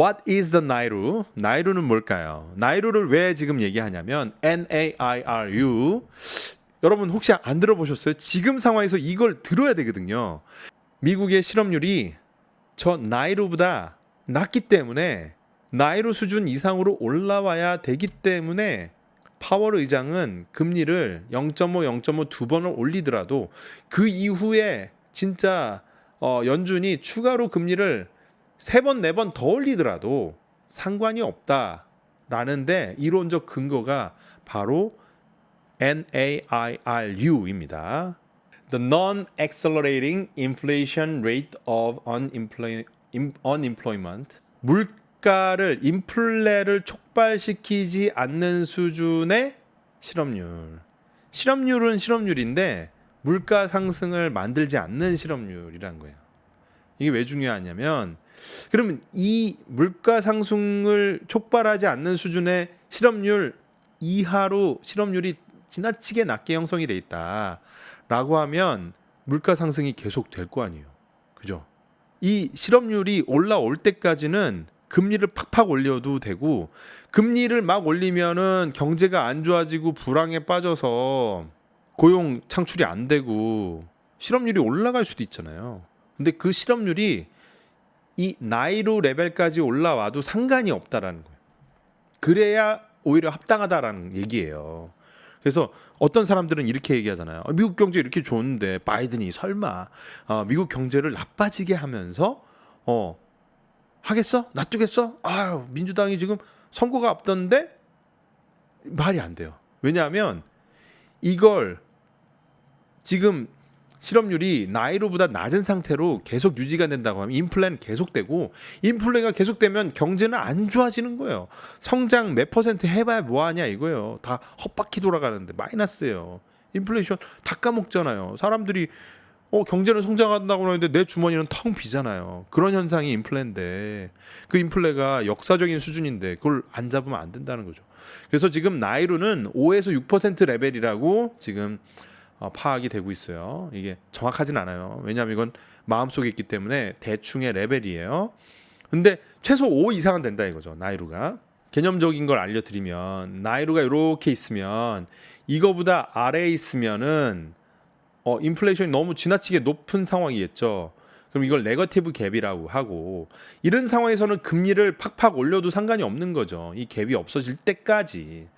What is the 나이루? 나이루는 뭘까요? 나이루를 왜 지금 얘기하냐면 N-A-I-R-U 여러분 혹시 안 들어보셨어요? 지금 상황에서 이걸 들어야 되거든요. 미국의 실업률이 저 나이루보다 낮기 때문에 나이루 수준 이상으로 올라와야 되기 때문에 파월 의장은 금리를 0.5, 0.5 두 번을 올리더라도 그 이후에 진짜 어, 연준이 추가로 금리를 세 번, 네 번 더 올리더라도 상관이 없다라는데 이론적 근거가 바로 NAIRU입니다. The Non-Accelerating Inflation Rate of Unemployment. 물가를 인플레를 촉발시키지 않는 수준의 실업률. 실업률은 실업률인데 물가 상승을 만들지 않는 실업률이란 거예요. 이게 왜 중요하냐면 그러면 이 물가 상승을 촉발하지 않는 수준의 실업률 이하로 실업률이 지나치게 낮게 형성이 돼 있다라고 하면 물가 상승이 계속 될 거 아니에요. 그죠? 이 실업률이 올라올 때까지는 금리를 팍팍 올려도 되고 금리를 막 올리면은 경제가 안 좋아지고 불황에 빠져서 고용 창출이 안 되고 실업률이 올라갈 수도 있잖아요. 근데 그 실업률이 이 나이로 레벨까지 올라와도 상관이 없다라는 거예요. 그래야 오히려 합당하다라는 얘기예요. 그래서 어떤 사람들은 이렇게 얘기하잖아요. 어, 미국 경제 이렇게 좋은데 바이든이 설마 어, 미국 경제를 나빠지게 하면서 어 하겠어? 놔두겠어? 아유 민주당이 지금 선거가 앞뒀는데 말이 안 돼요. 왜냐하면 이걸 지금 실업률이 나이로보다 낮은 상태로 계속 유지가 된다고 하면 인플레는 계속되고 인플레가 계속되면 경제는 안 좋아지는 거예요. 성장 몇 퍼센트 해봐야 뭐하냐 이거예요. 다 헛바퀴 돌아가는데 마이너스예요. 인플레이션 다 까먹잖아요. 사람들이 어 경제는 성장한다고 하는데 내 주머니는 텅 비잖아요. 그런 현상이 인플레인데 그 인플레가 역사적인 수준인데 그걸 안 잡으면 안 된다는 거죠. 그래서 지금 나이로는 5에서 6% 레벨이라고 지금 어, 파악이 되고 있어요. 이게 정확하진 않아요. 왜냐하면 이건 마음속에 있기 때문에 대충의 레벨이에요. 근데 최소 5 이상은 된다 이거죠. 나이루가. 개념적인 걸 알려드리면 나이루가 이렇게 있으면 이거보다 아래에 있으면은 어, 인플레이션이 너무 지나치게 높은 상황이겠죠. 그럼 이걸 네거티브 갭이라고 하고 이런 상황에서는 금리를 팍팍 올려도 상관이 없는 거죠. 이 갭이 없어질 때까지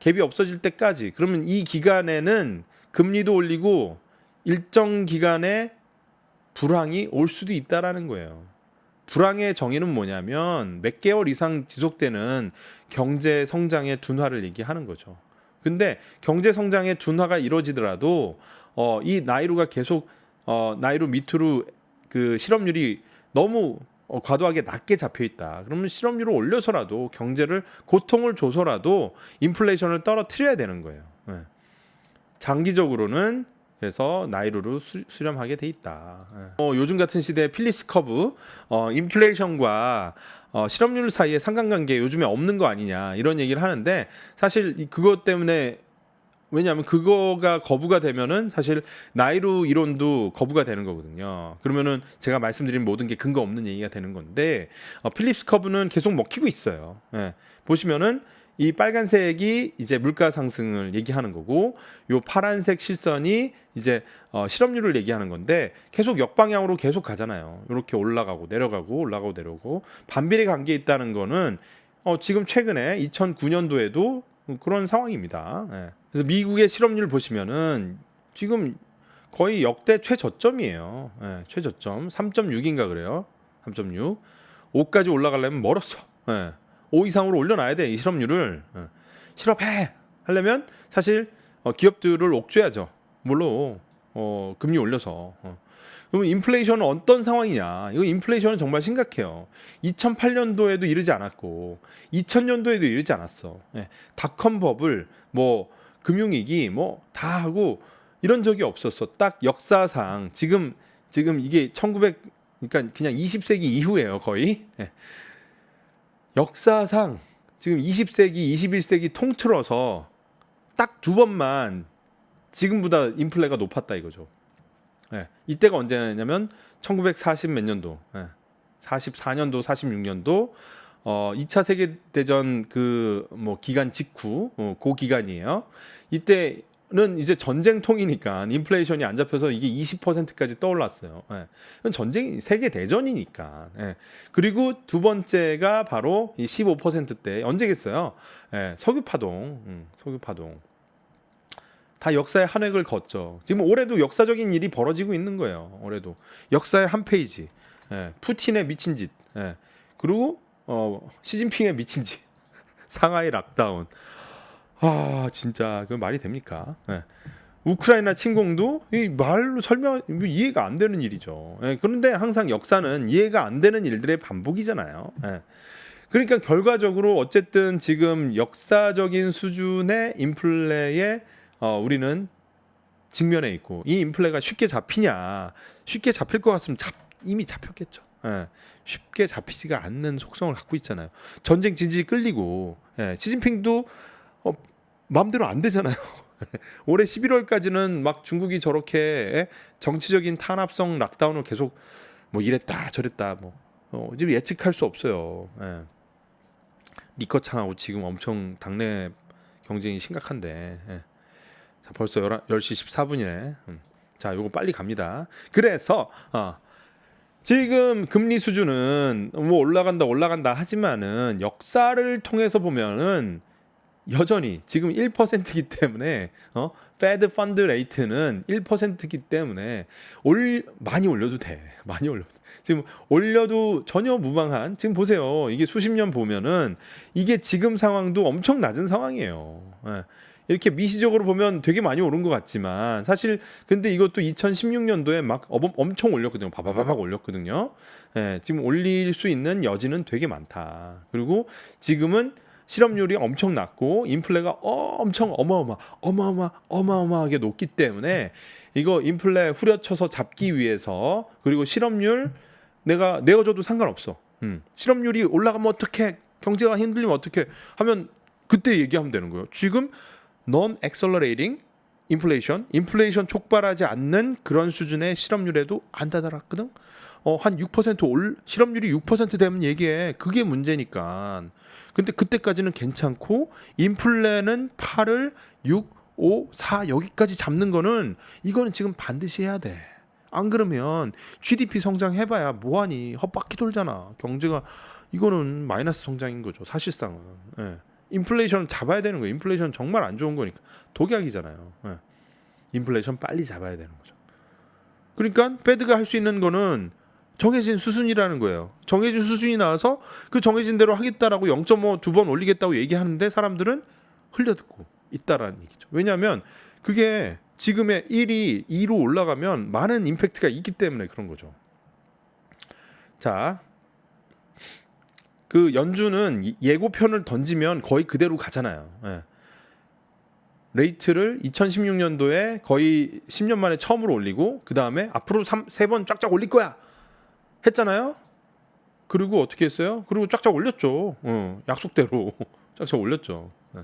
갭이 없어질 때까지 그러면 이 기간에는 금리도 올리고 일정 기간에 불황이 올 수도 있다라는 거예요. 불황의 정의는 뭐냐면 몇 개월 이상 지속되는 경제 성장의 둔화를 얘기하는 거죠. 근데 경제 성장의 둔화가 이루어지더라도 어, 이 나이루가 계속 어, 나이루 밑으로 그 실업률이 너무 어, 과도하게 낮게 잡혀 있다. 그러면 실업률을 올려서라도 경제를 고통을 줘서라도 인플레이션을 떨어뜨려야 되는 거예요. 예. 장기적으로는 그래서 나이루를 수, 수렴하게 돼 있다. 예. 어, 요즘 같은 시대에 필립스 커브 어, 인플레이션과 어, 실업률 사이의 상관관계 요즘에 없는 거 아니냐 이런 얘기를 하는데 사실 이- 그것 때문에 왜냐하면 그거가 거부가 되면은 사실 나이루 이론도 거부가 되는 거거든요. 그러면은 제가 말씀드린 모든 게 근거 없는 얘기가 되는 건데 어, 필립스 커브는 계속 먹히고 있어요. 예. 보시면은 이 빨간색이 이제 물가 상승을 얘기하는 거고 요 파란색 실선이 이제 어, 실업률을 얘기하는 건데 계속 역방향으로 계속 가잖아요. 이렇게 올라가고 내려가고 올라가고 내려오고 반비례 관계 있다는 거는 어, 지금 최근에 2009년도에도 그런 상황입니다. 예. 그래서 미국의 실업률 보시면은 지금 거의 역대 최저점이에요. 예, 최저점 3.6인가 그래요. 3.6. 5까지 올라가려면 멀었어. 예. 5 이상으로 올려놔야 돼. 이 실업률을 예. 실업해 하려면 사실 어, 기업들을 옥죄야죠. 물론 어, 금리 올려서. 어. 그러면 인플레이션은 어떤 상황이냐? 이거 인플레이션은 정말 심각해요. 2008년도에도 이르지 않았고 2000년도에도 이르지 않았어. 예. 닷컴 버블 뭐 금융위기 뭐 다 하고 이런 적이 없었어. 딱 역사상 지금 지금 이게 1900 그러니까 그냥 20세기 이후예요, 거의. 예. 역사상 지금 20세기, 21세기 통틀어서 딱 두 번만 지금보다 인플레가 높았다 이거죠. 예. 이때가 언제냐면 1940 몇 년도. 예. 44년도, 46년도 어 2차 세계 대전 그 뭐 기간 직후 어, 그 기간이에요. 이때 는 이제 전쟁통이니까 인플레이션이 안 잡혀서 이게 20%까지 떠올랐어요. 예. 이건 전쟁 세계 대전이니까. 예. 그리고 두 번째가 바로 이 15%대 언제겠어요? 예. 석유 파동, 음, 석유 파동. 다 역사의 한 획을 걷죠. 지금 올해도 역사적인 일이 벌어지고 있는 거예요. 올해도 역사의 한 페이지. 예, 푸틴의 미친 짓. 예, 그리고 어, 시진핑의 미친 짓. 상하이 락다운. 아 진짜 그 말이 됩니까? 예. 우크라이나 침공도 이 말로 설명 이거 이해가 안 되는 일이죠. 예, 그런데 항상 역사는 이해가 안 되는 일들의 반복이잖아요. 예. 그러니까 결과적으로 어쨌든 지금 역사적인 수준의 인플레에 어, 우리는 직면해 있고 이 인플레가 쉽게 잡히냐 쉽게 잡힐 것 같으면 잡, 이미 잡혔겠죠. 예, 쉽게 잡히지가 않는 속성을 갖고 있잖아요. 전쟁 진지 끌리고 예, 시진핑도 어, 마음대로 안 되잖아요. 올해 11월까지는 막 중국이 저렇게 예, 정치적인 탄압성 락다운을 계속 뭐 이랬다 저랬다 뭐 어, 지금 예측할 수 없어요. 예. 리커창하고 지금 엄청 당내 경쟁이 심각한데 예. 자, 벌써 11, 10시 14분이네. 음. 자, 요거 빨리 갑니다. 그래서 어, 지금 금리 수준은 뭐 올라간다 올라간다 하지만은 역사를 통해서 보면은 여전히 지금 1%이기 때문에 어 페드 펀드 레이트는 1%이기 때문에 올 많이 올려도 돼. 많이 올려도 돼. 지금 올려도 전혀 무방한 지금 보세요. 이게 수십 년 보면은 이게 지금 상황도 엄청 낮은 상황이에요. 예. 이렇게 미시적으로 보면 되게 많이 오른 것 같지만 사실 근데 이것도 2016년도에 막 엄청 올렸거든요. 바바바박 올렸거든요. 예, 지금 올릴 수 있는 여지는 되게 많다. 그리고 지금은 실업률이 엄청 낮고 인플레가 엄청 어마어마 어마어마 어마어마하게 높기 때문에 이거 인플레 후려쳐서 잡기 위해서 그리고 실업률 내가 내가 줘도 상관없어. 음. 실업률이 올라가면 어떻게 경제가 흔들리면 어떻게 하면 그때 얘기하면 되는 거예요. 지금 non accelerating inflation, 인플레이션 촉발하지 않는 그런 수준의 실업률에도 안 다다랐거든. 어, 한 6%올 실업률이 6% 되면 얘기해. 그게 문제니까. 근데 그때까지는 괜찮고 인플레는 8을 6, 5, 4 여기까지 잡는 거는 이거는 지금 반드시 해야 돼. 안 그러면 GDP 성장 해봐야 뭐하니 헛바퀴 돌잖아. 경제가 이거는 마이너스 성장인 거죠. 사실상은. 예. 인플레이션 잡아야 되는 거예요. 인플레이션 정말 안 좋은 거니까 독약이잖아요. 예. 인플레이션 빨리 잡아야 되는 거죠. 그러니까 패드가 할 수 있는 거는 정해진 수준이라는 거예요. 정해진 수준이 나와서 그 정해진 대로 하겠다라고 0.5 두 번 올리겠다고 얘기하는데 사람들은 흘려듣고 있다라는 얘기죠. 왜냐하면 그게 지금의 1이 2로 올라가면 많은 임팩트가 있기 때문에 그런 거죠. 자, 그 연준은 이- 예고편을 던지면 거의 그대로 가잖아요. 예. 레이트를 2016년도에 거의 10년 만에 처음으로 올리고 그 다음에 앞으로 세번 쫙쫙 올릴 거야 했잖아요. 그리고 어떻게 했어요? 그리고 쫙쫙 올렸죠. 어, 약속대로 쫙쫙 올렸죠. 예.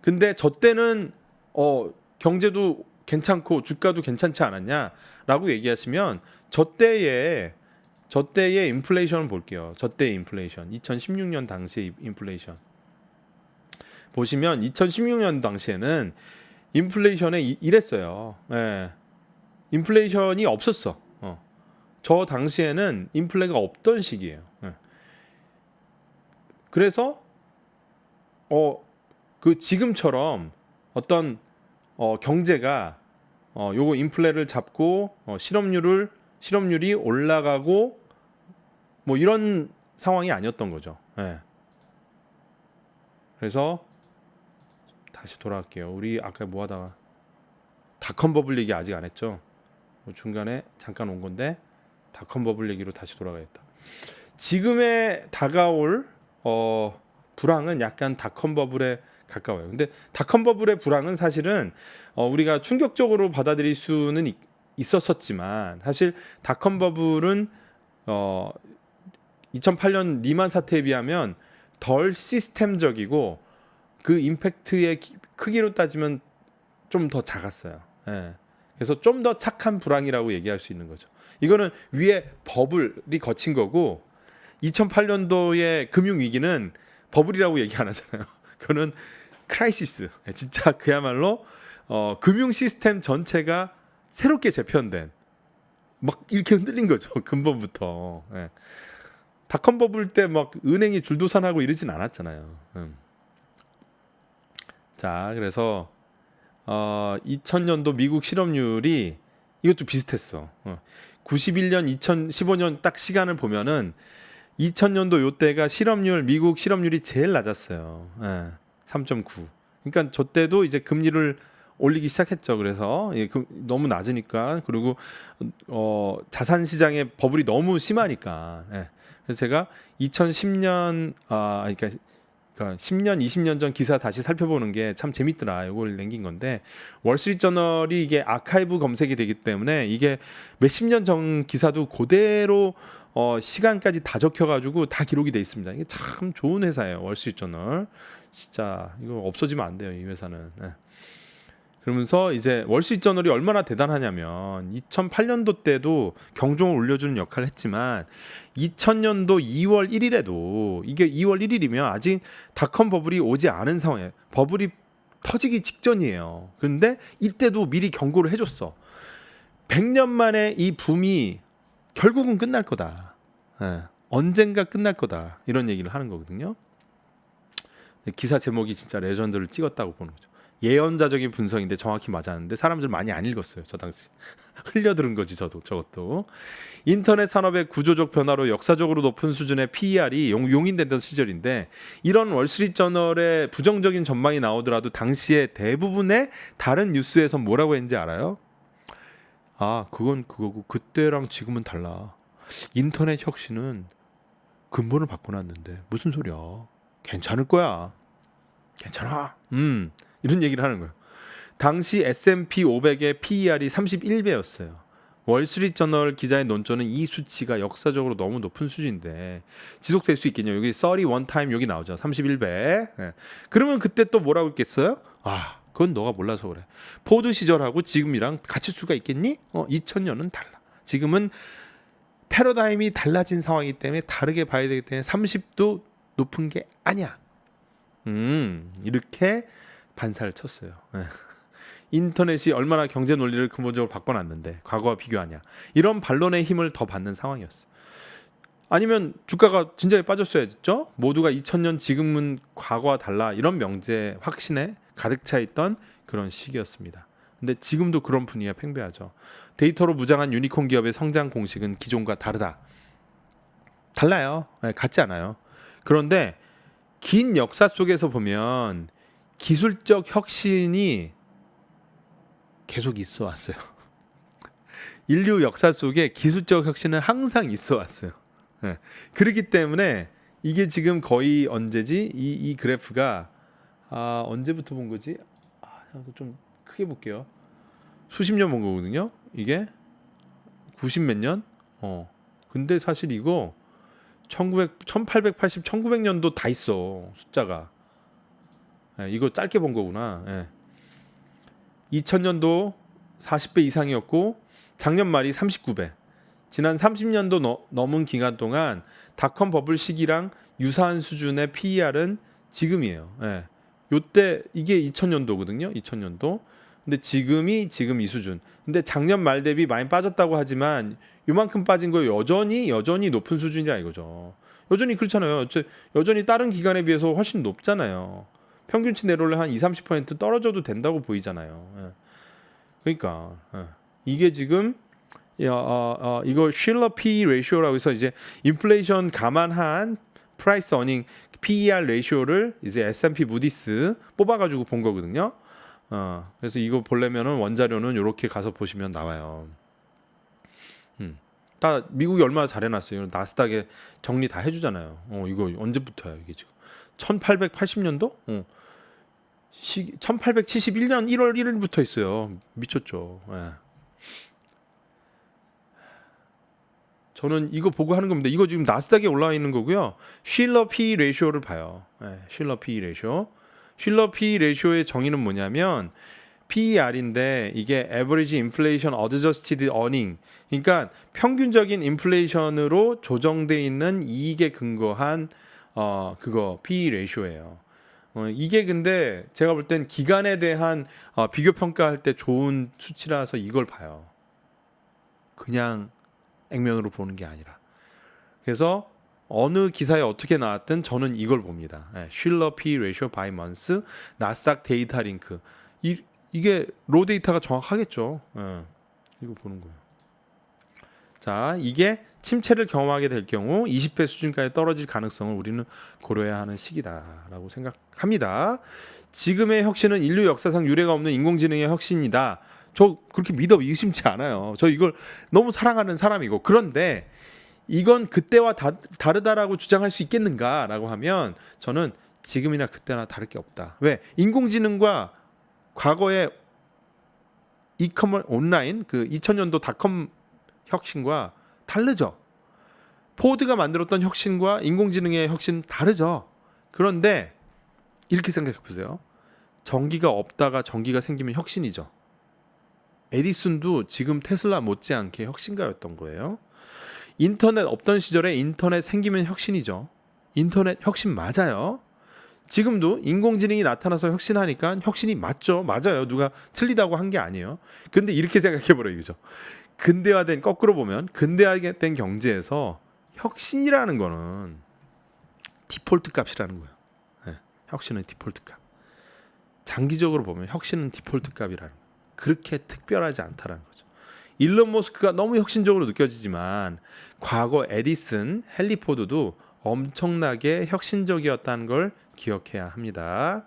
근데 저 때는 어, 경제도 괜찮고 주가도 괜찮지 않았냐라고 얘기하시면 저 때에 저 때의 인플레이션을 볼게요. 저 때의 인플레이션. 2016년 당시의 인플레이션. 보시면 2016년 당시에는 인플레이션에 이- 이랬어요. 예. 인플레이션이 없었어. 어. 저 당시에는 인플레가 없던 시기예요. 예. 그래서 어 그 지금처럼 어떤 어 경제가 어 요거 인플레를 잡고 어 실업률을 실업률이 올라가고 뭐 이런 상황이 아니었던 거죠. 예. 그래서 다시 돌아갈게요. 우리 아까 뭐 하다가 닷컴 버블 얘기 아직 안 했죠. 뭐 중간에 잠깐 온 건데 닷컴 버블 얘기로 다시 돌아가겠다. 지금의 다가올 어 불황은 약간 닷컴 버블에 가까워요. 근데 닷컴 버블의 불황은 사실은 어 우리가 충격적으로 받아들일 수는 있, 있었었지만 사실 닷컴 버블은 어 2008년 리만 사태에 비하면 덜 시스템적이고 그 임팩트의 기- 크기로 따지면 좀 더 작았어요. 예. 그래서 좀 더 착한 불황이라고 얘기할 수 있는 거죠. 이거는 위에 버블이 거친 거고 2008년도의 금융 위기는 버블이라고 얘기 안 하잖아요. 그거는 크라이시스. 진짜 그야말로 어, 금융 시스템 전체가 새롭게 재편된 막 이렇게 흔들린 거죠 근본부터. 예. 닷컴 버블 때 막 은행이 줄도산하고 이러진 않았잖아요. 음. 자, 그래서 어, 2000년도 미국 실업률이 이것도 비슷했어. 어. 91년, 2015년 딱 시간을 보면은 2000년도 요때가 실업률 미국 실업률이 제일 낮았어요. 예, 3.9. 그러니까 저 때도 이제 금리를 올리기 시작했죠. 그래서 예, 그, 너무 낮으니까 그리고 어, 자산 시장의 버블이 너무 심하니까. 예. 그래서 제가 2010년 아 그러니까 그러니까 10년, 20년 전 기사 다시 살펴보는 게 참 재밌더라. 이걸 남긴 건데 월스트리트 저널이 이게 아카이브 검색이 되기 때문에 이게 몇십 년 전 기사도 그대로 어, 시간까지 다 적혀가지고 다 기록이 돼 있습니다. 이게 참 좋은 회사예요. 월스트리트 저널. 진짜 이거 없어지면 안 돼요. 이 회사는. 네. 그러면서 이제 월스트리트 저널이 얼마나 대단하냐면 2008년도 때도 경종을 울려주는 역할을 했지만 2000년도 2월 1일에도 이게 2월 1일이면 아직 닷컴 버블이 오지 않은 상황이에요. 버블이 터지기 직전이에요. 그런데 이때도 미리 경고를 해줬어. 100년 만에 이 붐이 결국은 끝날 거다. 예, 언젠가 끝날 거다. 이런 얘기를 하는 거거든요. 기사 제목이 진짜 레전드를 찍었다고 보는 거죠. 예언자적인 분석인데 정확히 맞았는데 사람들 많이 안 읽었어요. 저 당시 흘려들은 거지 저도 저것도 인터넷 산업의 구조적 변화로 역사적으로 높은 수준의 PER이 용, 용인되던 시절인데 이런 월스트리트 저널의 부정적인 전망이 나오더라도 당시에 대부분의 다른 뉴스에서 뭐라고 했는지 알아요? 아 그건 그거고 그때랑 지금은 달라. 인터넷 혁신은 근본을 바꿔놨는데 무슨 소리야? 괜찮을 거야. 괜찮아. 음 이런 얘기를 하는 거예요. 당시 S&P 500의 PER이 31배였어요. 월스트리트 저널 기자의 논조는 이 수치가 역사적으로 너무 높은 수준인데 지속될 수 있겠냐? 여기 31 타임 여기 나오죠. 31배. 예. 그러면 그때 또 뭐라고 했겠어요? 아, 그건 너가 몰라서 그래. 포드 시절하고 지금이랑 같을 수가 있겠니? 어, 2000년은 달라. 지금은 패러다임이 달라진 상황이기 때문에 다르게 봐야 되기 때문에 30도 높은 게 아니야. 음, 이렇게 반사를 쳤어요. 예. 인터넷이 얼마나 경제 논리를 근본적으로 바꿔놨는데 과거와 비교하냐 이런 반론의 힘을 더 받는 상황이었어. 아니면 주가가 진작에 빠졌어야죠. 모두가 2000년 지금은 과거와 달라 이런 명제 확신에 가득 차 있던 그런 시기였습니다. 근데 지금도 그런 분위기가 팽배하죠. 데이터로 무장한 유니콘 기업의 성장 공식은 기존과 다르다. 달라요. 네, 같지 않아요. 그런데 긴 역사 속에서 보면 기술적 혁신이 계속 있어 왔어요. 인류 역사 속에 기술적 혁신은 항상 있어 왔어요. 네. 그렇기 때문에 이게 지금 거의 언제지? 이, 이 그래프가 아, 언제부터 본 거지? 아, 좀 크게 볼게요. 수십 년 본 거거든요. 이게 90 몇 년? 어. 근데 사실 이거 1900, 1880, 1900년도 다 있어. 숫자가. 예, 이거 짧게 본 거구나. 예. 2000년도 40배 이상이었고 작년 말이 39배. 지난 30년도 너, 넘은 기간 동안 닷컴 버블 시기랑 유사한 수준의 PER은 지금이에요. 예. 요때 이게 2000년도거든요. 2000년도. 근데 지금이 지금 이 수준. 근데 작년 말 대비 많이 빠졌다고 하지만 요만큼 빠진 거 여전히 여전히 높은 수준이라 이거죠. 여전히 그렇잖아요. 여전히 다른 기간에 비해서 훨씬 높잖아요. 평균치 내로를 한 2, 30% 떨어져도 된다고 보이잖아요. 예. 그러니까 예. 이게 지금 야, 어, 어, 이거 쉴러 P 레이쇼라고 해서 이제 인플레이션 감안한 프라이스 어닝 PER 레이쇼를 이제 S&P 무디스 뽑아가지고 본 거거든요. 어, 그래서 이거 보려면은 원자료는 이렇게 가서 보시면 나와요. 음. 다 미국이 얼마나 잘해놨어요. 나스닥에 정리 다 해주잖아요. 어, 이거 언제부터야 이게 지금 1880년도? 어. 시, 1871년 1월 1일부터 있어요. 미쳤죠. 예. 저는 이거 보고 하는 겁니다. 이거 지금 나스닥에 올라와 있는 거고요. 쉴러 P 레이쇼를 봐요. 예, 쉴러 P 레이쇼. 쉴러 P 레이쇼의 정의는 뭐냐면 PER인데 이게 Average Inflation Adjusted Earning. 그러니까 평균적인 인플레이션으로 조정돼 있는 이익에 근거한 어 그거 PE 레이쇼예요. 어, 이게 근데 제가 볼 땐 기간에 대한 어, 비교 평가할 때 좋은 수치라서 이걸 봐요. 그냥 액면으로 보는 게 아니라. 그래서 어느 기사에 어떻게 나왔든 저는 이걸 봅니다. 예, 쉴러 P 레이쇼 바이 먼스 나스닥 데이터 링크. 이 이게 로 데이터가 정확하겠죠. 예, 이거 보는 거예요. 자, 이게 침체를 경험하게 될 경우 20배 수준까지 떨어질 가능성을 우리는 고려해야 하는 시기다라고 생각합니다. 지금의 혁신은 인류 역사상 유례가 없는 인공지능의 혁신이다. 저 그렇게 믿어 의심치 않아요. 저 이걸 너무 사랑하는 사람이고 그런데 이건 그때와 다, 다르다라고 주장할 수 있겠는가라고 하면 저는 지금이나 그때나 다를 게 없다. 왜 인공지능과 과거의 이커머 온라인 그 2000년도 닷컴 혁신과 다르죠. 포드가 만들었던 혁신과 인공지능의 혁신 다르죠. 그런데 이렇게 생각해 보세요. 전기가 없다가 전기가 생기면 혁신이죠. 에디슨도 지금 테슬라 못지않게 혁신가였던 거예요. 인터넷 없던 시절에 인터넷 생기면 혁신이죠. 인터넷 혁신 맞아요. 지금도 인공지능이 나타나서 혁신하니까 혁신이 맞죠. 맞아요. 누가 틀리다고 한 게 아니에요. 근데 이렇게 생각해 보라 이거죠. 근대화된 거꾸로 보면 근대화된 경제에서 혁신이라는 거는 디폴트 값이라는 거예요. 예, 혁신은 디폴트 값. 장기적으로 보면 혁신은 디폴트 값이라는 거예요. 그렇게 특별하지 않다라는 거죠. 일론 머스크가 너무 혁신적으로 느껴지지만 과거 에디슨, 헨리포드도 엄청나게 혁신적이었다는 걸 기억해야 합니다.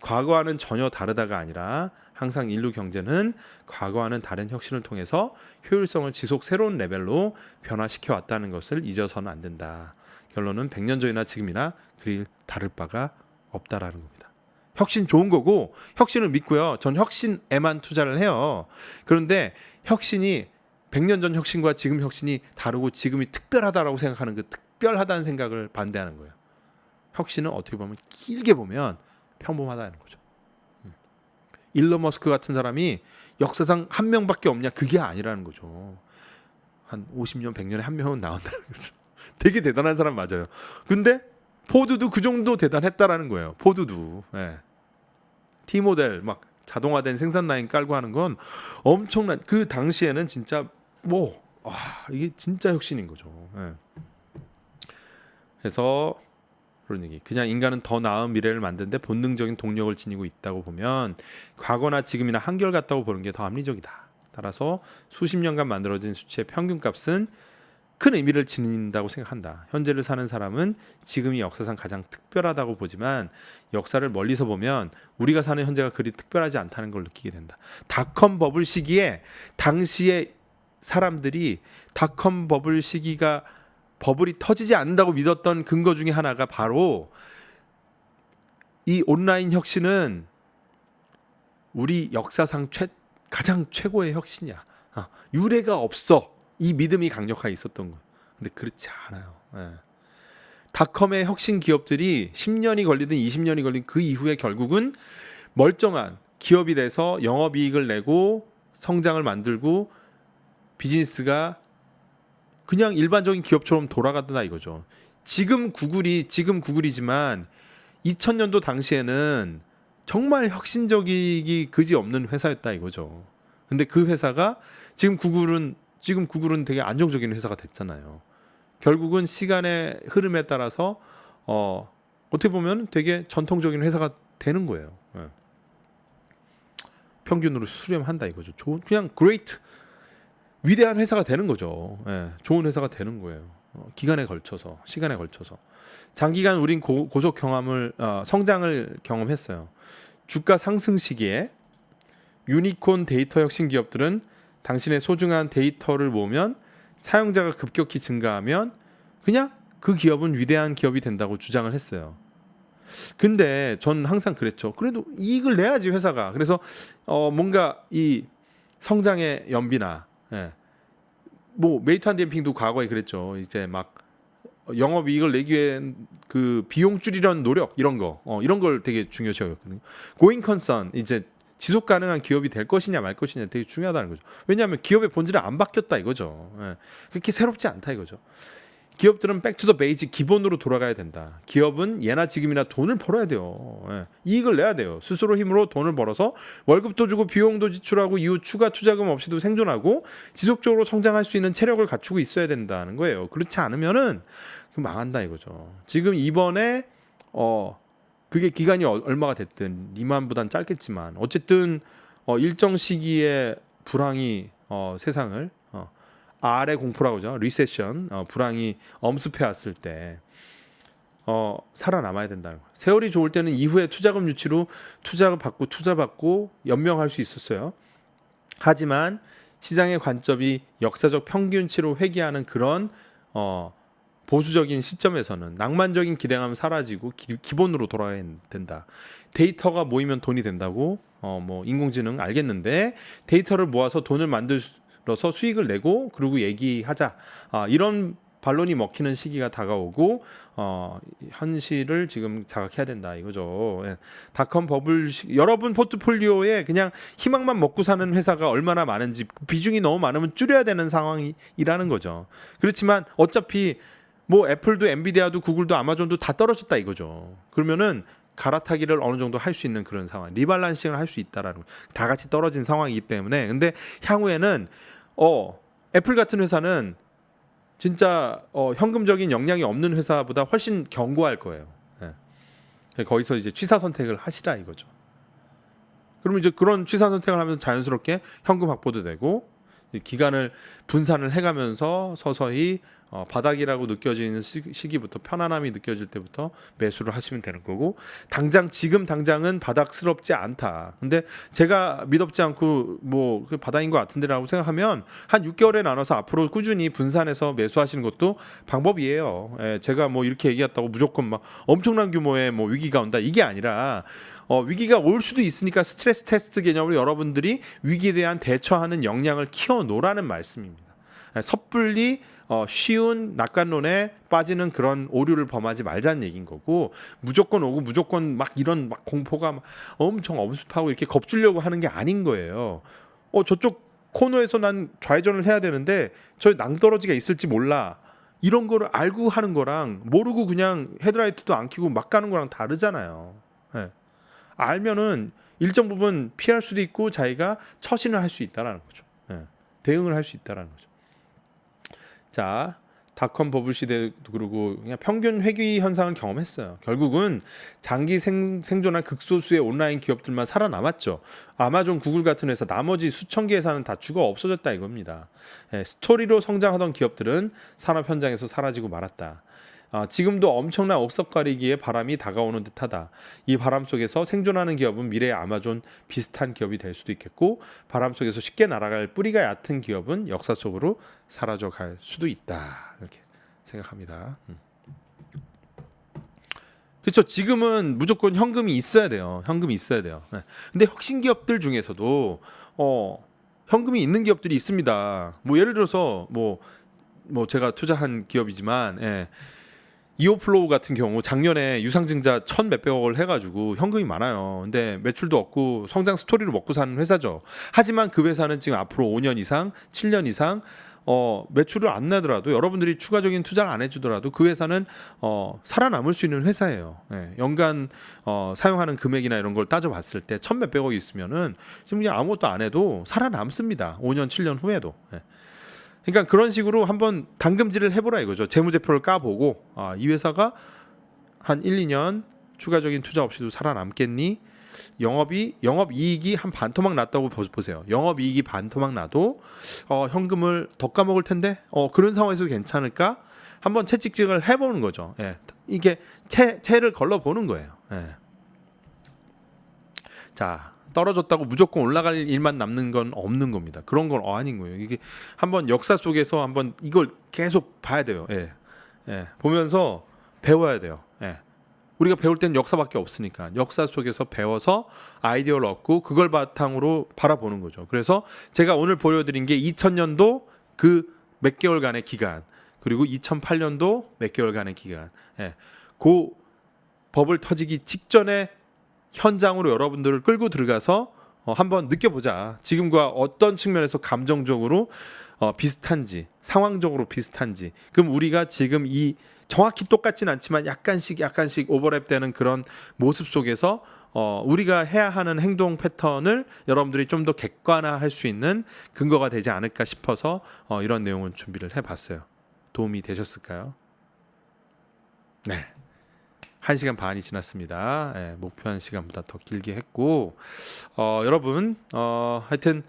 과거와는 전혀 다르다가 아니라 항상 인류 경제는 과거와는 다른 혁신을 통해서 효율성을 지속 새로운 레벨로 변화시켜 왔다는 것을 잊어서는 안 된다. 결론은 100년 전이나 지금이나 그리 다를 바가 없다라는 겁니다. 혁신 좋은 거고 혁신을 믿고요. 전 혁신에만 투자를 해요. 그런데 혁신이 100년 전 혁신과 지금 혁신이 다르고 지금이 특별하다라고 생각하는 그 특별하다는 생각을 반대하는 거예요. 혁신은 어떻게 보면 길게 보면 평범하다는 거죠. 음. 일론 머스크 같은 사람이 역사상 한 명밖에 없냐 그게 아니라는 거죠. 한 50년, 100년에 한 명은 나온다는 거죠. 되게 대단한 사람 맞아요. 근데 포드도 그 정도 대단했다라는 거예요. 포드도. 예. T 모델 막 자동화된 생산 라인 깔고 하는 건 엄청난 그 당시에는 진짜 뭐 와, 이게 진짜 혁신인 거죠. 예. 그래서 그런 얘기. 그냥 인간은 더 나은 미래를 만드는데 본능적인 동력을 지니고 있다고 보면 과거나 지금이나 한결같다고 보는 게 더 합리적이다. 따라서 수십 년간 만들어진 수치의 평균값은 큰 의미를 지닌다고 생각한다. 현재를 사는 사람은 지금이 역사상 가장 특별하다고 보지만 역사를 멀리서 보면 우리가 사는 현재가 그리 특별하지 않다는 걸 느끼게 된다. 닷컴 버블 시기에 당시에 사람들이 닷컴 버블 시기가 버블이 터지지 않는다고 믿었던 근거 중에 하나가 바로 이 온라인 혁신은 우리 역사상 최, 가장 최고의 혁신이야. 아, 유례가 없어. 이 믿음이 강력하게 있었던 거예요. 근데 그렇지 않아요. 예. 닷컴의 혁신 기업들이 10년이 걸리든 20년이 걸린 그 이후에 결국은 멀쩡한 기업이 돼서 영업이익을 내고 성장을 만들고 비즈니스가 그냥 일반적인 기업처럼 돌아가다 이거죠. 지금 구글이 지금 구글이지만 2000년도 당시에는 정말 혁신적이기 그지 없는 회사였다 이거죠. 근데 그 회사가 지금 구글은 지금 구글은 되게 안정적인 회사가 됐잖아요. 결국은 시간의 흐름에 따라서 어 어떻게 보면 되게 전통적인 회사가 되는 거예요. 예. 평균으로 수렴한다 이거죠. 좋은 그냥 great 위대한 회사가 되는 거죠. 예, 좋은 회사가 되는 거예요. 어, 기간에 걸쳐서 시간에 걸쳐서 장기간 우린 고, 고속 경험을 어, 성장을 경험했어요. 주가 상승 시기에 유니콘 데이터 혁신 기업들은 당신의 소중한 데이터를 모으면 사용자가 급격히 증가하면 그냥 그 기업은 위대한 기업이 된다고 주장을 했어요. 근데 전 항상 그랬죠. 그래도 이익을 내야지 회사가. 그래서 어 뭔가 이 성장의 연비나 예. 뭐 메이트한 댐핑도 과거에 그랬죠. 이제 막 영업 이익을 내기 위해 그 비용 줄이려는 노력 이런 거 어, 이런 걸 되게 중요시 여겼거든요. 고잉 컨선 이제 지속 가능한 기업이 될 것이냐 말 것이냐 되게 중요하다는 거죠. 왜냐하면 기업의 본질은 안 바뀌었다 이거죠. 예. 그렇게 새롭지 않다 이거죠. 기업들은 백투더 베이직 기본으로 돌아가야 된다. 기업은 예나 지금이나 돈을 벌어야 돼요. 예. 이익을 내야 돼요. 스스로 힘으로 돈을 벌어서 월급도 주고 비용도 지출하고 이후 추가 투자금 없이도 생존하고 지속적으로 성장할 수 있는 체력을 갖추고 있어야 된다는 거예요. 그렇지 않으면은 그 망한다 이거죠. 지금 이번에 어 그게 기간이 어- 얼마가 됐든 리만보단 짧겠지만 어쨌든 어 일정 시기에 불황이 어 세상을 어 아래 공포라고 하죠. 리세션 어 불황이 엄습해 왔을 때 어, 살아남아야 된다는 거예요. 세월이 좋을 때는 이후에 투자금 유치로 투자금 받고 투자 받고 연명할 수 있었어요. 하지만 시장의 관점이 역사적 평균치로 회귀하는 그런 어, 보수적인 시점에서는 낭만적인 기대감은 사라지고 기, 기본으로 돌아야 된다. 데이터가 모이면 돈이 된다고 어, 뭐 인공지능 알겠는데 데이터를 모아서 돈을 만들 어서 수익을 내고 그리고 얘기하자. 아, 이런 반론이 먹히는 시기가 다가오고 어, 현실을 지금 자각해야 된다 이거죠. 예. 닷컴 버블 시- 여러분 포트폴리오에 그냥 희망만 먹고 사는 회사가 얼마나 많은지 비중이 너무 많으면 줄여야 되는 상황이라는 거죠. 그렇지만 어차피 뭐 애플도 엔비디아도 구글도 아마존도 다 떨어졌다 이거죠. 그러면은 갈아타기를 어느 정도 할 수 있는 그런 상황, 리발란싱을 할 수 있다라는 거. 다 같이 떨어진 상황이기 때문에 근데 향후에는 어 애플 같은 회사는 진짜 어, 현금적인 역량이 없는 회사보다 훨씬 견고할 거예요. 예. 거기서 이제 취사 선택을 하시라 이거죠. 그러면 이제 그런 취사 선택을 하면 자연스럽게 현금 확보도 되고 이 기간을 분산을 해가면서 서서히 어, 바닥이라고 느껴지는 시, 시기부터 편안함이 느껴질 때부터 매수를 하시면 되는 거고 당장 지금 당장은 바닥스럽지 않다. 근데 제가 믿었지 않고 뭐그 바닥인 것 같은데라고 생각하면 한 6개월에 나눠서 앞으로 꾸준히 분산해서 매수하시는 것도 방법이에요. 예, 제가 뭐 이렇게 얘기했다고 무조건 막 엄청난 규모의 뭐 위기가 온다 이게 아니라 어, 위기가 올 수도 있으니까 스트레스 테스트 개념으로 여러분들이 위기에 대한 대처하는 역량을 키워 놓으라는 말씀입니다. 예, 섣불리 어, 쉬운 낙관론에 빠지는 그런 오류를 범하지 말자는 얘기인 거고 무조건 오고 무조건 막 이런 막 공포가 막 엄청 엄습하고 이렇게 겁주려고 하는 게 아닌 거예요. 어 저쪽 코너에서 난 좌회전을 해야 되는데 저 낭떠러지가 있을지 몰라. 이런 거를 알고 하는 거랑 모르고 그냥 헤드라이트도 안 켜고 막 가는 거랑 다르잖아요. 예. 알면은 일정 부분 피할 수도 있고 자기가 처신을 할 수 있다라는 거죠. 예. 대응을 할 수 있다라는 거죠. 자, 닷컴 버블 시대도 그러고 그냥 평균 회귀 현상을 경험했어요. 결국은 장기 생, 생존한 극소수의 온라인 기업들만 살아남았죠. 아마존, 구글 같은 회사 나머지 수천 개 회사는 다 죽어 없어졌다 이겁니다. 예, 스토리로 성장하던 기업들은 산업 현장에서 사라지고 말았다. 아, 지금도 엄청난 억석가리기의 바람이 다가오는 듯하다. 이 바람 속에서 생존하는 기업은 미래의 아마존 비슷한 기업이 될 수도 있겠고 바람 속에서 쉽게 날아갈 뿌리가 얕은 기업은 역사 속으로 사라져 갈 수도 있다. 이렇게 생각합니다. 음. 그렇죠. 지금은 무조건 현금이 있어야 돼요. 현금이 있어야 돼요. 네. 근데 혁신 기업들 중에서도 어 현금이 있는 기업들이 있습니다. 뭐 예를 들어서 뭐뭐 제가 투자한 기업이지만 예. 이오플로우 같은 경우 작년에 유상증자 천 몇백억을 해가지고 현금이 많아요. 근데 매출도 없고 성장 스토리로 먹고 사는 회사죠. 하지만 그 회사는 지금 앞으로 5년 이상, 7년 이상 어, 매출을 안 내더라도 여러분들이 추가적인 투자를 안 해주더라도 그 회사는 어, 살아남을 수 있는 회사예요. 예, 연간 어, 사용하는 금액이나 이런 걸 따져봤을 때 천 몇백억이 있으면은 지금 그냥 아무것도 안 해도 살아남습니다. 5년, 7년 후에도. 예. 그러니까 그런 식으로 한번 당금질을 해보라 이거죠. 재무제표를 까보고 아, 이 회사가 한 1, 2년 추가적인 투자 없이도 살아남겠니? 영업이 영업 이익이 한 반토막 났다고 보- 보세요. 영업 이익이 반토막 나도 어, 현금을 더 까먹을 텐데 어, 그런 상황에서 괜찮을까? 한번 채찍질을 해보는 거죠. 예. 이게 채 채를 걸러 보는 거예요. 예. 자 떨어졌다고 무조건 올라갈 일만 남는 건 없는 겁니다. 그런 건 아닌 거예요. 이게 한번 역사 속에서 한번 이걸 계속 봐야 돼요. 예. 예. 보면서 배워야 돼요. 예. 우리가 배울 땐 역사밖에 없으니까 역사 속에서 배워서 아이디어를 얻고 그걸 바탕으로 바라보는 거죠. 그래서 제가 오늘 보여드린 게 2000년도 그 몇 개월간의 기간 그리고 2008년도 몇 개월간의 기간. 예. 그 버블 터지기 직전에 현장으로 여러분들을 끌고 들어가서 어, 한번 느껴보자. 지금과 어떤 측면에서 감정적으로 어, 비슷한지, 상황적으로 비슷한지. 그럼 우리가 지금 이 정확히 똑같진 않지만 약간씩 약간씩 오버랩되는 그런 모습 속에서 어, 우리가 해야 하는 행동 패턴을 여러분들이 좀 더 객관화할 수 있는 근거가 되지 않을까 싶어서 어, 이런 내용을 준비를 해봤어요. 도움이 되셨을까요? 네. 1시간 반이 지났습니다. 예, 목표한 시간보다 더 길게 했고 어, 여러분 어, 하여튼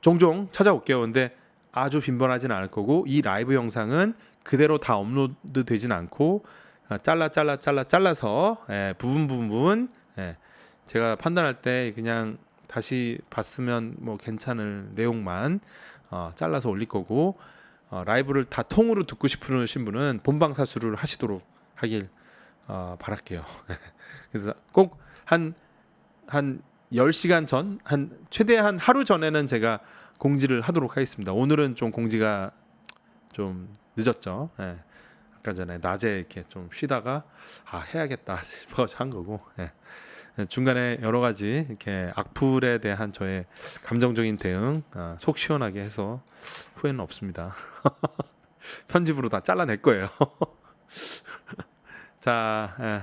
종종 찾아올게요. 근데 아주 빈번하진 않을 거고 이 라이브 영상은 그대로 다 업로드 되진 않고 어, 잘라 잘라 잘라 잘라서 예, 부분 부분 예, 제가 판단할 때 그냥 다시 봤으면 뭐 괜찮을 내용만 어, 잘라서 올릴 거고 어, 라이브를 다 통으로 듣고 싶으신 분은 본방 사수를 하시도록 하길 어, 바랄게요. 그래서 꼭 한한 10시간 전, 한 최대한 하루 전에는 제가 공지를 하도록 하겠습니다. 오늘은 좀 공지가 좀 늦었죠. 예. 아까 전에 낮에 이렇게 좀 쉬다가 아 해야겠다 싶어서 한 거고 예. 중간에 여러 가지 이렇게 악플에 대한 저의 감정적인 대응 아, 속 시원하게 해서 후회는 없습니다. 편집으로 다 잘라낼 거예요. 자, 예.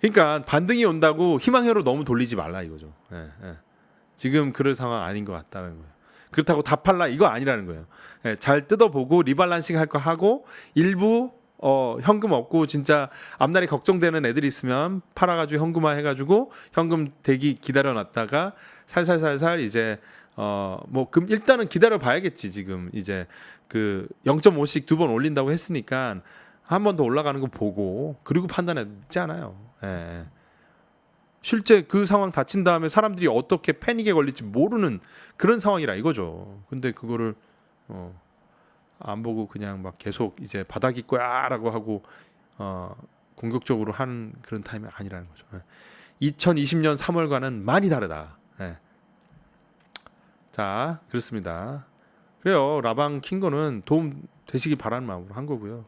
그러니까 반등이 온다고 희망회로 너무 돌리지 말라 이거죠. 예, 예. 지금 그럴 상황 아닌 것 같다는 거예요. 그렇다고 다 팔라 이거 아니라는 거예요. 예, 잘 뜯어보고 리발란싱 할 거 하고 일부 어, 현금 없고 진짜 앞날이 걱정되는 애들이 있으면 팔아가지고 현금화 해가지고 현금 대기 기다려놨다가 살살살살 이제 어뭐 그럼 일단은 기다려 봐야겠지 지금 이제 그 0.5씩 두 번 올린다고 했으니까 한 번 더 올라가는 거 보고 그리고 않아요. 예. 실제 그 상황 다친 다음에 사람들이 어떻게 패닉에 걸릴지 모르는 그런 상황이라 이거죠. 근데 그거를 어, 안 보고 그냥 막 계속 이제 바닥일 거야라고 하고 어, 공격적으로 하는 그런 타임이 아니라는 거죠. 예. 2020년 3월과는 많이 다르다. 예. 자 그렇습니다. 그래요 라방 킨 거는 도움 되시길 바라는 마음으로 한 거고요.